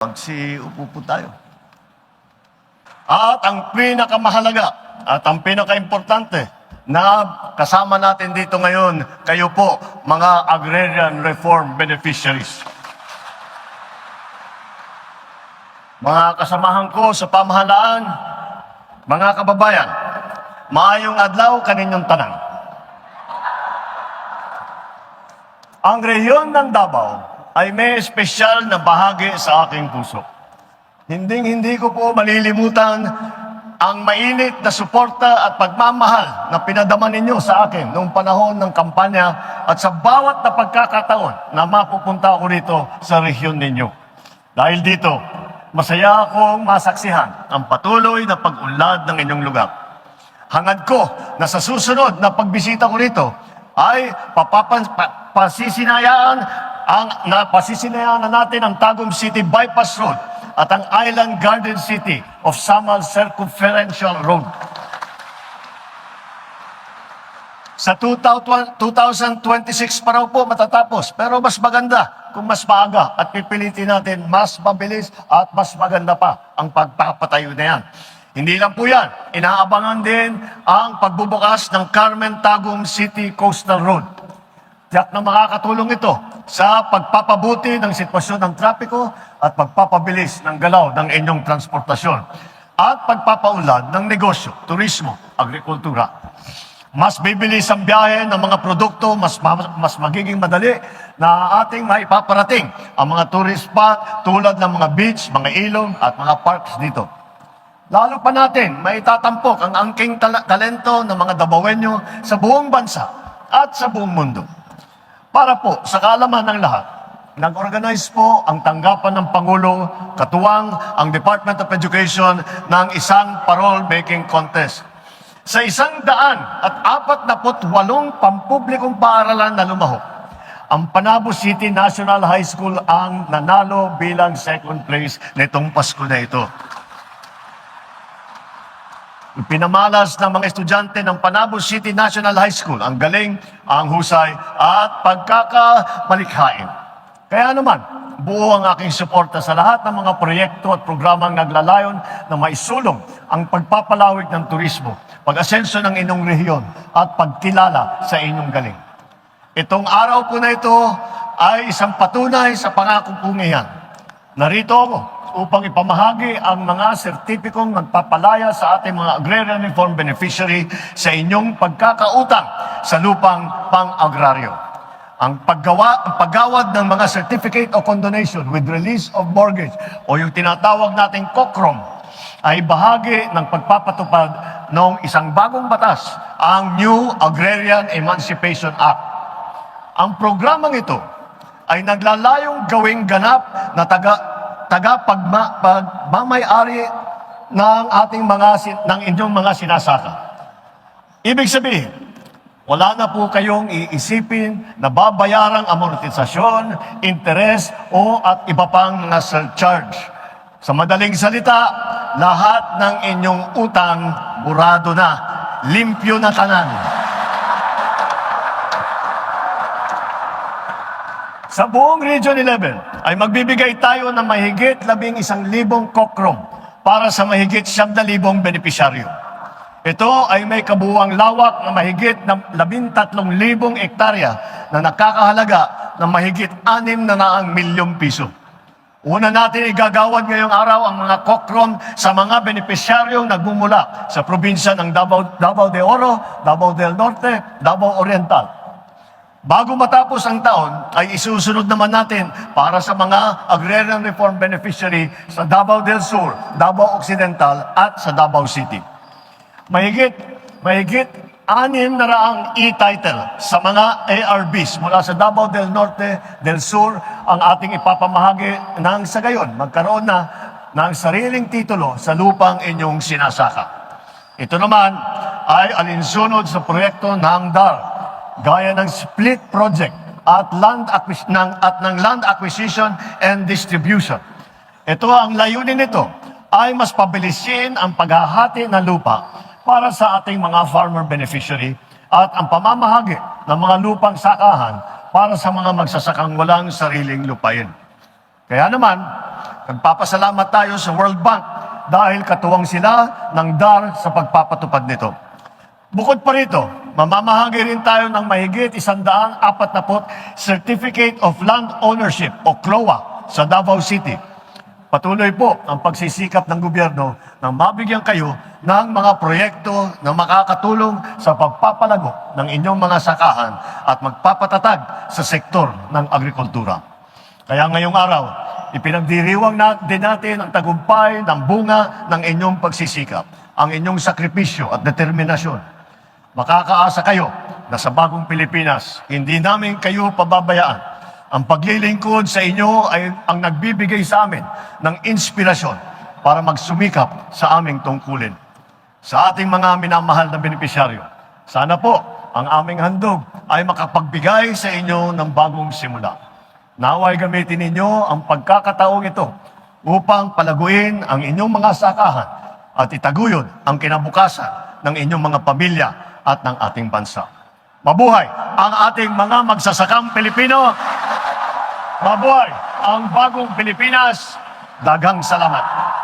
Magsiupo po tayo. At ang pinakamahalaga at ang pinakaimportante na kasama natin dito ngayon, kayo po, mga agrarian reform beneficiaries. Mga kasamahan ko sa pamahalaan, mga kababayan, maayong adlaw kaninyong tanan. Ang rehiyon ng Davao ay may espesyal na bahagi sa aking puso. Hinding-hindi ko po malilimutan ang mainit na suporta at pagmamahal na pinadama ninyo sa akin noong panahon ng kampanya at sa bawat na pagkakataon na mapupunta ako rito sa rehiyon ninyo. Dahil dito, masaya akong masaksihan ang patuloy na pag-unlad ng inyong lugar. Hangad ko na sa susunod na pagbisita ko rito ay papapan, pa, pasisinayaan ang na pasisinayaan na natin ang Tagum City Bypass Road at ang Island Garden City of Samal Circumferential Road. Sa 2000 2026 pa po matatapos. Pero mas maganda kung mas maaga at pipilitin natin mas mabilis at mas maganda pa ang pagpapatayo na yan. Hindi lang po yan. Inaabangan din ang pagbubukas ng Carmen Tagum City Coastal Road. Tiyak na makakatulong ito sa pagpapabuti ng sitwasyon ng trapiko at pagpapabilis ng galaw ng inyong transportasyon at pagpapaunlad ng negosyo, turismo, agrikultura. Mas bibilis ang biyahe ng mga produkto, mas, ma- mas magiging madali na ating maipaparating ang mga tourist spot tulad ng mga beach, mga ilog at mga parks dito. Lalo pa natin maitatampok ang angking tala- talento ng mga Dabawenyo sa buong bansa at sa buong mundo. Para po sa kaalaman ng lahat, nag-organize po ang tanggapan ng Pangulo, katuwang ang Department of Education ng isang parole making contest. Sa isang daan at apat na walong pampublikong paaralan na lumahok, ang Panabo City National High School ang nanalo bilang second place nitong Pasko na ito. Pinamalas ng mga estudyante ng Panabo City National High School ang galing, ang husay at pagkakamalikhain. Kaya naman, buo ang aking suporta sa lahat ng mga proyekto at programang naglalayon na maisulong ang pagpapalawig ng turismo, pag-asenso ng inyong rehiyon at pagkilala sa inyong galing. Itong araw po na ito ay isang patunay sa pangako kong iyan. Narito ako upang ipamahagi ang mga sertipikong nagpapalaya sa ating mga agrarian reform beneficiary sa inyong pagkakautang sa lupang pang-agraryo. Ang paggawa, ang paggawad ng mga certificate of condonation with release of mortgage o yung tinatawag nating COCROM ay bahagi ng pagpapatupad ng isang bagong batas, ang New Agrarian Emancipation Act. Ang programang ito ay naglalayong gawing ganap na taga taga pagma, pagmamayari ng ating mga ng inyong mga sinasaka. Ibig sabihin, wala na po kayong iisipin na babayarang amortisasyon, interes o at iba pang mga surcharge. Sa madaling salita, lahat ng inyong utang burado na, limpyo na tanan. Sa buong Region 11 ay magbibigay tayo ng mahigit labing isang libong kokrom para sa mahigit siyam na libong benepisyaryo. Ito ay may kabuuang lawak na mahigit ng labintatlong libong ektarya na nakakahalaga ng mahigit anim na naang milyong piso. Una natin igagawad ngayong araw ang mga kokrom sa mga benepisyaryong nagmumula sa probinsya ng Davao, Davao de Oro, Davao del Norte, Davao Oriental. Bago matapos ang taon, ay isusunod naman natin para sa mga agrarian reform beneficiary sa Davao del Sur, Davao Occidental at sa Davao City. Mahigit, mahigit anim na raang e-title sa mga ARBs mula sa Davao del Norte, del Sur ang ating ipapamahagi nang sa gayon magkaroon na ng sariling titulo sa lupang inyong sinasaka. Ito naman ay alinsunod sa proyekto ng DAR gaya ng split project at land ng, at ng land acquisition and distribution. Ito ang layunin nito ay mas pabilisin ang paghahati ng lupa para sa ating mga farmer beneficiary at ang pamamahagi ng mga lupang sakahan para sa mga magsasakang walang sariling lupain. Kaya naman, nagpapasalamat tayo sa World Bank dahil katuwang sila ng DAR sa pagpapatupad nito. Bukod pa rito, mamamahagi rin tayo ng mahigit isandaang apat na Certificate of Land Ownership o CLOA sa Davao City. Patuloy po ang pagsisikap ng gobyerno na mabigyan kayo ng mga proyekto na makakatulong sa pagpapalago ng inyong mga sakahan at magpapatatag sa sektor ng agrikultura. Kaya ngayong araw, ipinagdiriwang na din natin ang tagumpay ng bunga ng inyong pagsisikap, ang inyong sakripisyo at determinasyon. Makakaasa kayo na sa bagong Pilipinas, hindi namin kayo pababayaan. Ang paglilingkod sa inyo ay ang nagbibigay sa amin ng inspirasyon para magsumikap sa aming tungkulin. Sa ating mga minamahal na benepisyaryo, sana po ang aming handog ay makapagbigay sa inyo ng bagong simula. Naway gamitin ninyo ang pagkakataong ito upang palaguin ang inyong mga sakahan at itaguyod ang kinabukasan ng inyong mga pamilya at ng ating bansa. Mabuhay ang ating mga magsasakang Pilipino! Mabuhay ang bagong Pilipinas! Daghang salamat!